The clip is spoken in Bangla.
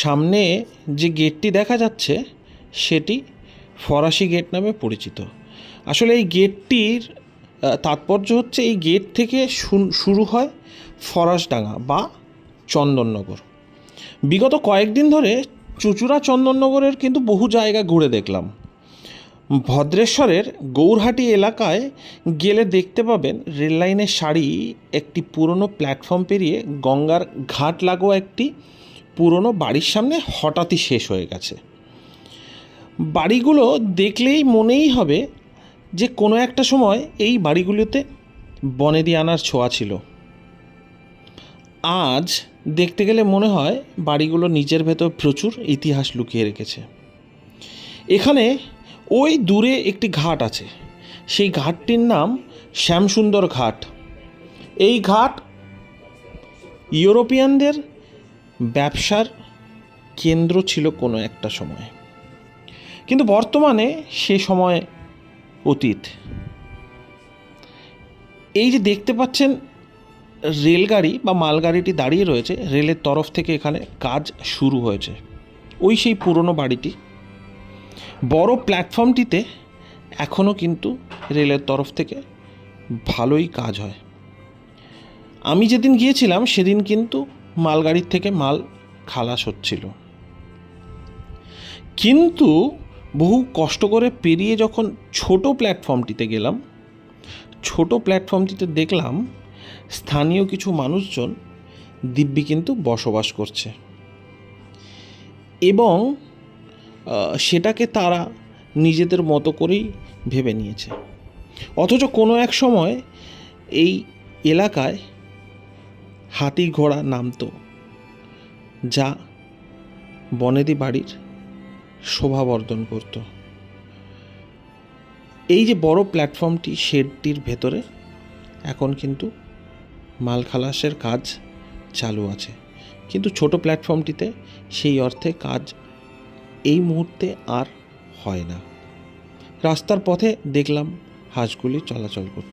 সামনে যে গেটটি দেখা যাচ্ছে, সেটি ফরাসি গেট নামে পরিচিত। আসলে এই গেটটির তাৎপর্য হচ্ছে এই গেট থেকে শুরু হয় ফরাসডাঙ্গা বা চন্দননগর। বিগত কয়েকদিন ধরে চুচুড়া চন্দননগরের কিন্তু বহু জায়গা ঘুরে দেখলাম। ভদ্রেশ্বরের গৌরহাটি এলাকায় গেলে দেখতে পাবেন রেললাইনের সারি, একটি পুরনো প্ল্যাটফর্ম পেরিয়ে গঙ্গার ঘাট লাগোয়া একটি পুরনো বাড়ির সামনে হঠাৎই শেষ হয়ে গেছে। বাড়িগুলো দেখলেই মনেই হবে যে কোনো একটা সময় এই বাড়িগুলোতে বনেদি আনার ছোঁয়া ছিল। আজ দেখতে গেলে মনে হয় বাড়িগুলো নিজের ভেতর প্রচুর ইতিহাস লুকিয়ে রেখেছে। এখানে ওই দূরে একটি ঘাট আছে। সেই ঘাটটির নাম শ্যামসুন্দর ঘাট। এই ঘাট ইউরোপিয়ানদের ব্যবসার কেন্দ্র ছিল কোনো একটা সময়। কিন্তু বর্তমানে সে সময় অতীত। এই যে দেখতে পাচ্ছেন, রেলগাড়ি বা মালগাড়িটি দাঁড়িয়ে রয়েছে, রেলের তরফ থেকে এখানে কাজ শুরু হয়েছে। ওই সেই পুরনো বাড়িটি। বড় প্ল্যাটফর্মটিতে এখনও কিন্তু রেলের তরফ থেকে ভালোই কাজ হয়। আমি যেদিন গিয়েছিলাম, সেদিন কিন্তু মালগাড়ির থেকে মাল খালাস হচ্ছিল। কিন্তু বহু কষ্ট করে পেরিয়ে যখন ছোট প্ল্যাটফর্মটিতে গেলাম, ছোট প্ল্যাটফর্মটিতে দেখলাম স্থানীয় কিছু মানুষজন দিব্যি কিন্তু বসবাস করছে। এবং সেটাকে তারা নিজেদের মতো করেই ভেবে নিয়েছে। অথচ কোনো এক সময় এই এলাকায় হাতি ঘোড়া নামতো, যা বনেদি বাড়ির শোভাবর্ধন করত। এই যে বড় প্ল্যাটফর্মটি শেডটির ভেতরে, এখন কিন্তু মাল খালাসের কাজ চালু আছে। কিন্তু ছোট প্ল্যাটফর্মটিতে সেই অর্থে কাজ এই মুহূর্তে আর হয় না। রাস্তার পথে দেখলাম হাঁসগুলি চলাচল করতে